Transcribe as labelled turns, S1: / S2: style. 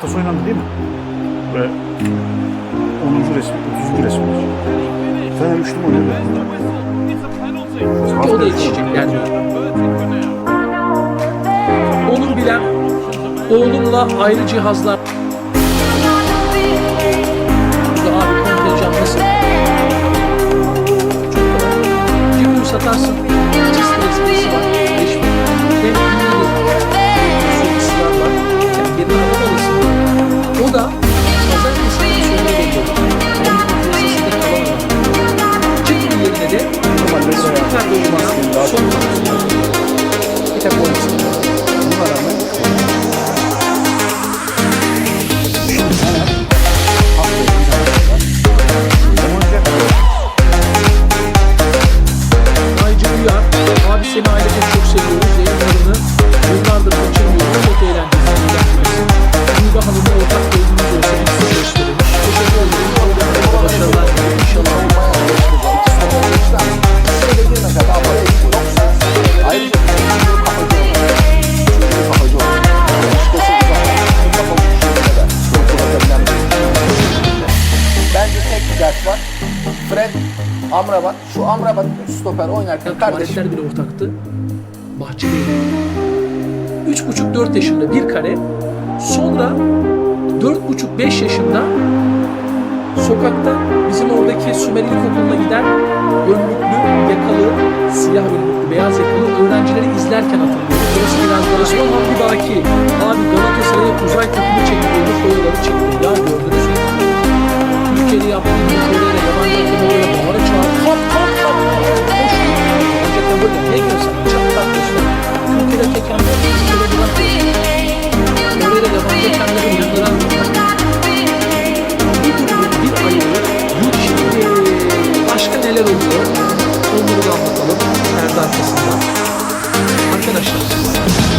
S1: Pas oynandı değil mi? Ve 10. resim, 30. resim. Sen üçlü mü oynadın?
S2: O da yetişecek yani. Onur bilen oğlumla ayrı cihazlar.
S3: Fred Amrabat. Şu Amrabat stoper oynarken kardeşim
S2: Tuvaletler bile ortaktı. Bahçeli. Üç buçuk dört yaşında bir kare. Sonra dört buçuk beş yaşında sokakta bizim oradaki Sümer İlkokulu'na giden önlüklü, yakalı, siyah önlüklü, beyaz yakalı öğrencileri izlerken hatırlıyorum. Burası biraz daha Osman Hamdi Baki. Abi Galatasaray'a. neler oluyor? Onları da anlatalım perde arkasında. Arkadaşlar